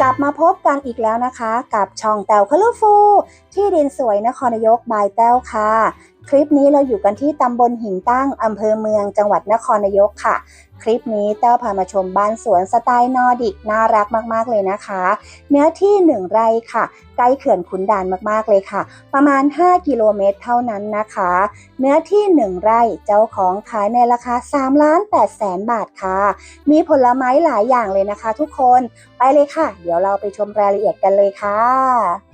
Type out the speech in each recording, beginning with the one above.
กลับมาพบกันอีกแล้วนะคะ กับช่องแต้วคลฟูที่ดินสวยนครนายกบายแต้วค่ะ คลิปนี้เราอยู่กันที่ตำบลหินตั้งอำเภอเมืองจังหวัดนครนายกค่ะ คลิปนี้แต้วพามาชมบ้านสวนสไตล์นอร์ดิกน่ารักมากๆเลยนะคะ เนื้อที่1ไร่ค่ะ ใกล้เขื่อนขุนด่านมากๆเลยค่ะ ประมาณ 5 กิโลเมตรเท่านั้นนะคะ เนื้อที่1ไร่เจ้าของขายในราคา3ล้าน8แสนบาทค่ะ มีผลไม้หลายอย่างเลยนะคะ ทุกคนไปเลยค่ะ เดี๋ยวเราไปชมรายละเอียดกันเลยค่ะ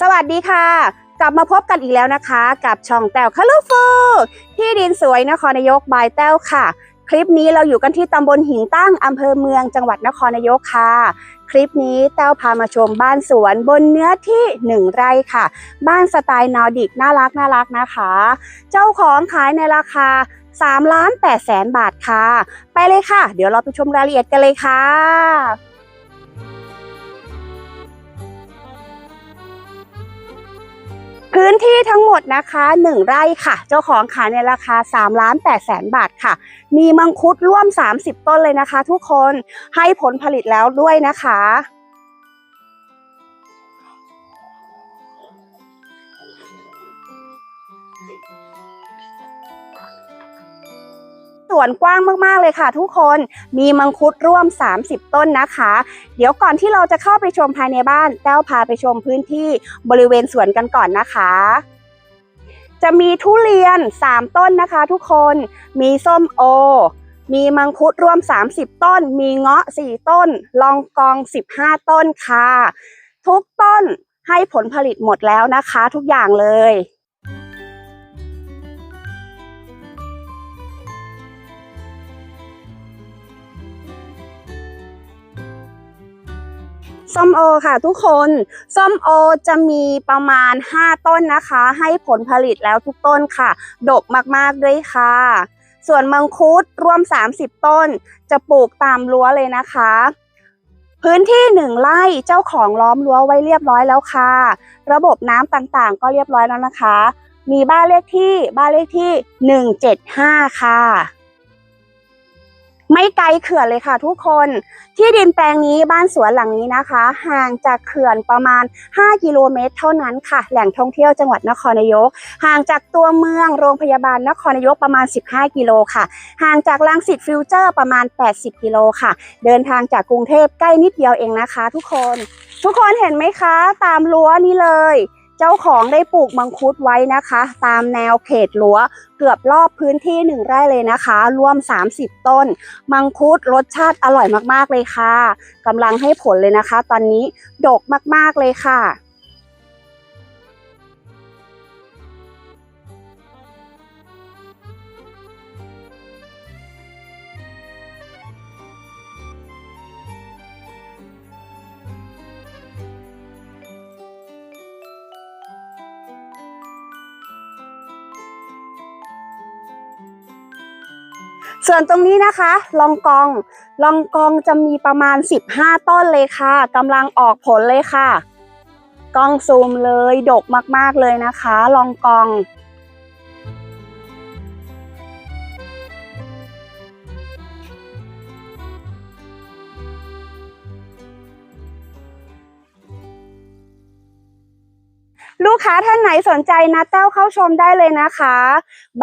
สวัสดีค่ะ กลับมาพบกันอีกแล้วนะคะ กับช่องแต้วคาลูฟูที่ดินสวยนครนายกบายแต้วค่ะ คลิปนี้เราอยู่กันที่ตำบลหินตั้งอำเภอเมืองจังหวัดนครนายกค่ะ คลิปนี้แต้วพามาชมบ้านสวนบนเนื้อที่1ไร่ค่ะ บ้านสไตล์นอร์ดิกน่ารักน่ารักนะคะ เจ้าของขายในราคา3ล้าน8แสนบาทค่ะ ไปเลยค่ะ เดี๋ยวเราไปชมรายละเอียดกันเลยค่ะ พื้นที่ทั้งหมดนะคะ 1 ไร่ค่ะ เจ้าของขายในราคา3ล้าน8แสนบาทค่ะ มีมังคุดร่วม 30 ต้นเลยนะคะ ทุกคนให้ผลผลิตแล้วด้วยนะคะ วนกว้างมากๆเลยค่ะ ทุกคนมีมังคุดร่วม 30 ต้นนะคะ เดี๋ยวก่อนที่เราจะเข้าไปชมภายในบ้านแต้วพาไปชมพื้นที่บริเวณสวนกันก่อนนะคะจะมีทุเรียน 3 ต้นนะคะ ทุกคน มีส้มโอ มีมังคุดรวม 30 ต้น มีเงาะ 4 ต้น ลองกอง 15 ต้นค่ะ ทุกต้นให้ผลผลิตหมดแล้วนะคะ ทุกอย่างเลย ส้มโอค่ะทุกคน ส้มโอจะมีประมาณ 5 ต้นนะคะ ให้ผลผลิตแล้วทุกต้นค่ะ ดกมากๆด้วยค่ะ ส่วนมังคุดรวม 30 ต้น จะปลูกตามรั้วเลยนะคะ พื้นที่หนึ่งไร่เจ้าของล้อมรั้วไว้เรียบร้อยแล้วค่ะ ระบบน้ำต่างๆ ก็เรียบร้อยแล้วนะคะ มีบ้านเลขที่บ้านเลขที่ 175 ค่ะ ไม่ไกลเขื่อนเลยค่ะทุกคน ที่ดินแปลงนี้บ้านสวนหลังนี้นะคะ ห่างจากเขื่อนประมาณ 5 กิโลเมตร เท่านั้นค่ะ แหล่งท่องเที่ยวจังหวัดนครนายก ห่างจากตัวเมืองโรงพยาบาลนครนายกประมาณ 15 กิโลค่ะ ห่างจากลังสิตฟิวเจอร์ประมาณ 80 กิโลค่ะ เดินทางจากกรุงเทพใกล้นิดเดียวเองนะคะ ทุกคน ทุกคนเห็นไหมคะ ตามรั้วนี้เลย เจ้าของได้ปลูกมังคุดไว้นะคะ ตามแนวเขตรั้วเกือบรอบพื้นที่หนึ่งไร่เลยนะคะ รวม 30 ต้น มังคุดรสชาติอร่อยมากๆเลยค่ะกำลังให้ผลเลยนะคะ ตอนนี้ดกมากๆเลยค่ะ ส่วนตรงนี้นะคะลองกองลองกองจะมีประมาณ 15 ต้นเลยค่ะกำลังออกผลเลยค่ะกล้องซูมเลย ดกมากๆเลยนะคะ ลองกอง ลูกค้าท่านไหนสนใจนะเต้าเข้าชมได้เลยนะคะ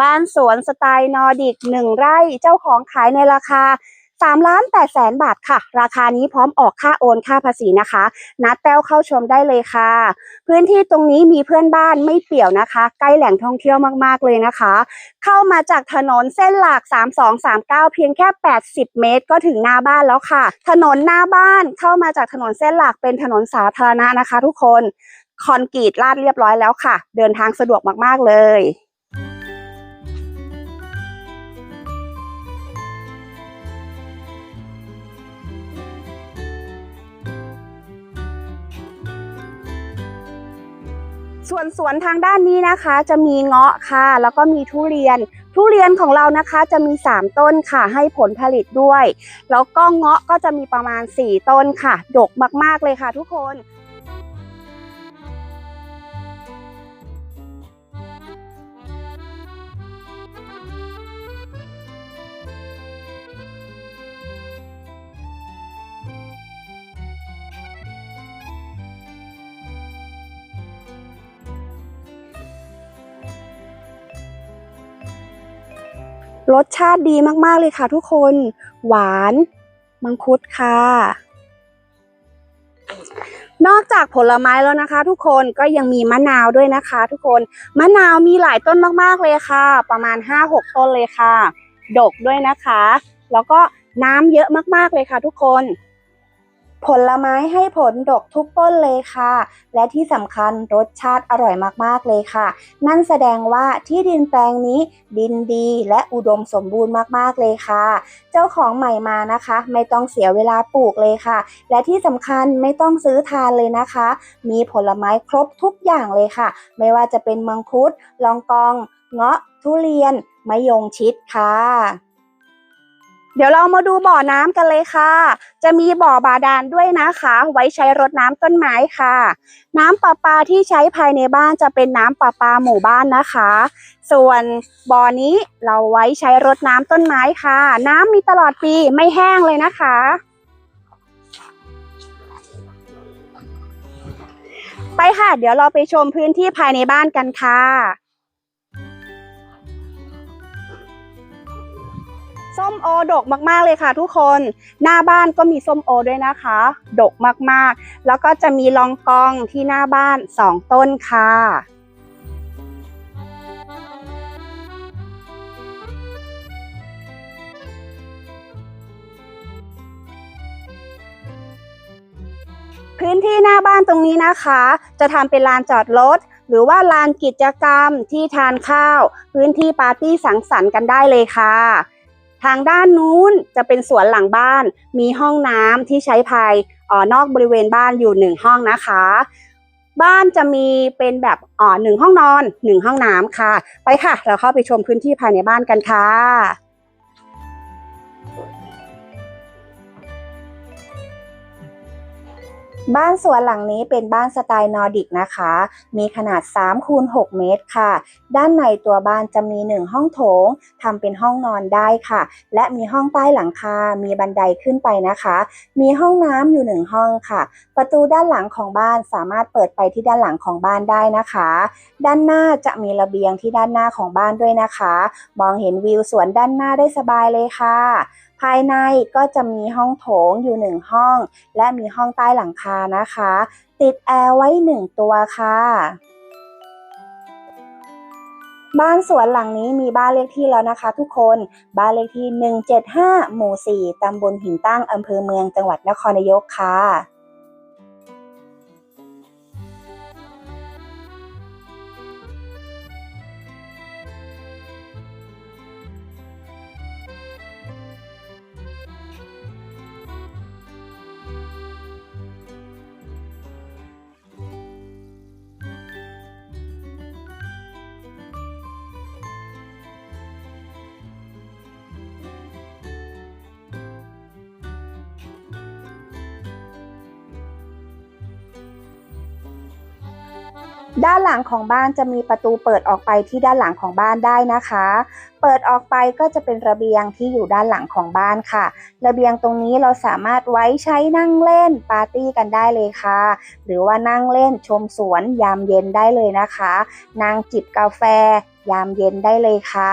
บ้านสวนสไตล์นอร์ดิกหนึ่งไร่เจ้าของขายในราคา3ล้าน8แสนบาทค่ะ ราคานี้พร้อมออกค่าโอนค่าภาษีนะคะนัดแต้วเข้าชมได้เลยค่ะ พื้นที่ตรงนี้มีเพื่อนบ้านไม่เปี่ยวนะคะ ใกล้แหล่งท่องเที่ยวมากๆเลยนะคะ เข้ามาจากถนนเส้นหลัก 3239 เพียงแค่ 80 เมตร ก็ถึงหน้าบ้านแล้วค่ะ ถนนหน้าบ้านเข้ามาจากถนนเส้นหลักเป็นถนนสาธารณะนะคะ ทุกคน คอนกรีตลาดเรียบร้อยแล้วค่ะ เดินทางสะดวกมากๆเลยส่วนสวนทางด้านนี้นะคะจะมีเงาะค่ะ แล้วก็มีทุเรียน ทุเรียนของเรานะคะจะมี 3 ต้นค่ะให้ผลผลิตด้วย แล้วก็เงาะก็จะมีประมาณ 4 ต้นค่ะ ดกมากๆเลยค่ะทุกคน รสชาติดีมากๆเลยค่ะทุกคน หวาน มังคุดค่ะ นอกจากผลไม้แล้วนะคะ ทุกคนก็ยังมีมะนาวด้วยนะคะ ทุกคน มะนาวมีหลายต้นมากๆเลยค่ะ ประมาณ 5-6 ต้นเลยค่ะ ดกด้วยนะคะ แล้วก็น้ำเยอะมากๆเลยค่ะ ทุกคน ผลไม้ให้ผลดกทุกต้นเลยค่ะ และที่สำคัญรสชาติอร่อยมากๆเลยค่ะ นั่นแสดงว่าที่ดินแปลงนี้ดินดีและอุดมสมบูรณ์มากๆเลยค่ะ เจ้าของใหม่มานะคะ ไม่ต้องเสียเวลาปลูกเลยค่ะ และที่สำคัญไม่ต้องซื้อทานเลยนะคะ มีผลไม้ครบทุกอย่างเลยค่ะ ไม่ว่าจะเป็นมังคุดลองกอง เงาะทุเรียนมะยงชิดค่ะ ดี๋ยวเรามาดูบ่อน้ำกันเลยค่ะ จะมีบ่อบาดาลด้วยนะคะ ไว้ใช้รดน้ำต้นไม้ค่ะ น้ำประปาที่ใช้ภายในบ้านจะเป็นน้ำประปาหมู่บ้านนะคะ ส่วนบ่อนี้เราไว้ใช้รดน้ำต้นไม้ค่ะ น้ำมีตลอดปีไม่แห้งเลยนะคะ ไปค่ะ เดี๋ยวเราไปชมพื้นที่ภายในบ้านกันค่ะ ส้มโอดกมากๆเลยค่ะ ทุกคนหน้าบ้านก็มีส้มโอด้วยนะคะ ดกมากๆ แล้วก็จะมีลองกองที่หน้าบ้านสองต้นค่ะพื้นที่หน้าบ้านตรงนี้นะคะ จะทำเป็นลานจอดรถหรือว่าลานกิจกรรมที่ทานข้าว พื้นที่ปาร์ตี้สังสรรค์กันได้เลยค่ะ ทางด้านนู้นจะเป็นสวนหลังบ้าน มีห้องน้ำที่ใช้ภายออนอกบริเวณบ้านอยู่หนึ่งห้องนะคะ บ้านจะมีเป็นแบบอ๋อหนึ่งห้องนอนหนึ่งห้องน้ำค่ะ ไปค่ะ เราเข้าไปชมพื้นที่ภายในบ้านกันค่ะ บ้านสวนหลังนี้เป็นบ้านสไตล์นอร์ดิกนะคะ มีขนาด3คูณ6เมตรค่ะ ด้านในตัวบ้านจะมี 1 ห้องโถงทำเป็นห้องนอนได้ค่ะ และมีห้องใต้หลังคา มีบันไดขึ้นไปนะคะ มีห้องน้ำอยู่ 1 ห้องค่ะ ประตูด้านหลังของบ้านสามารถเปิดไปที่ด้านหลังของบ้านได้นะคะ ด้านหน้าจะมีระเบียงที่ด้านหน้าของบ้านด้วยนะคะ มองเห็นวิวสวนด้านหน้าได้สบายเลยค่ะ ภายในก็จะมีห้องโถงอยู่หนึ่งห้อง และมีห้องใต้หลังคานะคะ ติดแอร์ไว้หนึ่งตัวค่ะบ้านสวนหลังนี้มีบ้านเลขที่แล้วนะคะ ทุกคน บ้านเลขที่ 175 หมู่ 4 ตำบลหินตั้ง อำเภอเมือง จังหวัดนครนายกค่ะ ด้านหลังของบ้านจะมีประตูเปิดออกไปที่ด้านหลังของบ้านได้นะคะ เปิดออกไปก็จะเป็นระเบียงที่อยู่ด้านหลังของบ้านค่ะ ระเบียงตรงนี้เราสามารถไว้ใช้นั่งเล่นปาร์ตี้กันได้เลยค่ะ หรือว่านั่งเล่นชมสวนยามเย็นได้เลยนะคะ นั่งจิบกาแฟ ยามเย็นได้เลยค่ะ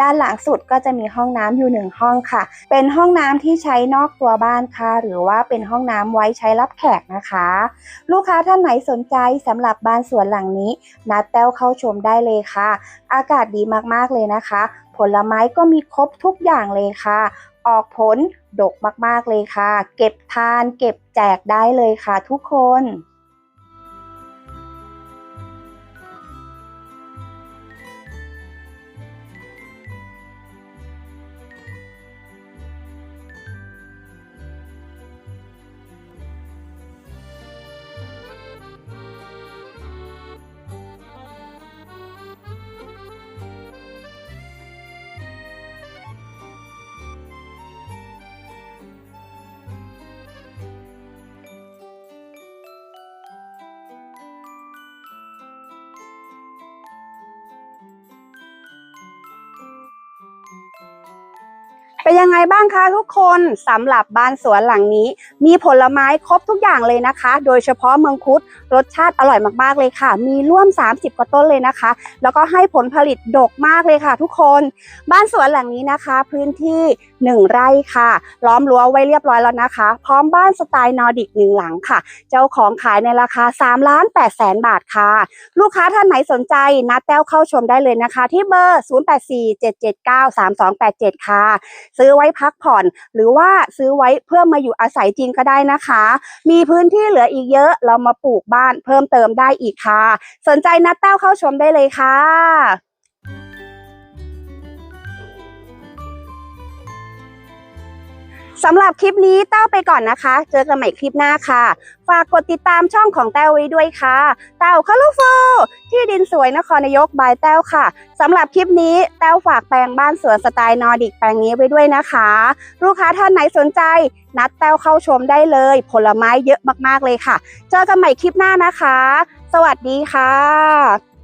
ด้านหลังสุดก็จะมีห้องน้ำอยู่หนึ่งห้องค่ะ เป็นห้องน้ำที่ใช้นอกตัวบ้านค่ะ หรือว่าเป็นห้องน้ำไว้ใช้รับแขกนะคะ ลูกค้าท่านไหนสนใจสำหรับบ้านสวนหลังนี้ นัดแต้วเข้าชมได้เลยค่ะ อากาศดีมากๆเลยนะคะ ผลไม้ก็มีครบทุกอย่างเลยค่ะ ออกผลดกมากๆเลยค่ะ เก็บทาน เก็บแจกได้เลยค่ะ ทุกคน เป็นยังไงบ้างคะทุกคนสำหรับบ้านสวนหลังนี้ มีผลไม้ครบทุกอย่างเลยนะคะ โดยเฉพาะเมังคุดรสชาติอร่อยมากๆเลยค่ะ มีร่วม 30 กว่าต้นเลยนะคะ แล้วก็ให้ผลผลิตดกมากเลยค่ะ ทุกคน บ้านสวนหลังนี้นะคะ พื้นที่ 1 ไร่ค่ะ ล้อมรั้วไว้เรียบร้อยแล้วนะคะ พร้อมบ้านสไตล์นอร์ดิกหนึ่งหลังค่ะ เจ้าของขายในราคา3ล้าน8แสนบาทค่ะ ลูกค้าท่านไหนสนใจนัดแต้วเข้าชมได้เลยนะคะ ที่เบอร์ 0847793287 ค่ะ ซื้อไว้พักผ่อน หรือว่าซื้อไว้เพื่อมาอยู่อาศัยจริงก็ได้นะคะ มีพื้นที่เหลืออีกเยอะเรามาปลูกบ้านเพิ่มเติมได้อีกค่ะ สนใจนัดแต้วเข้าชมได้เลยค่ะ สำหรับคลิปนี้แต้วไปก่อนนะคะ เจอกันใหม่คลิปหน้าค่ะ ฝากกดติดตามช่องของแต้วไว้ด้วยค่ะแต้วคารุโฟที่ดินสวยนครนายกบายแต้วค่ะสำหรับคลิปนี้แต้วฝากแปลงบ้านสวนสไตล์นอร์ดิกแปลงนี้ไว้ด้วยนะคะ ลูกค้าท่านไหนสนใจ นัดแต้วเข้าชมได้เลย ผลไม้เยอะมากๆเลยค่ะ เจอกันใหม่คลิปหน้านะคะ สวัสดีค่ะ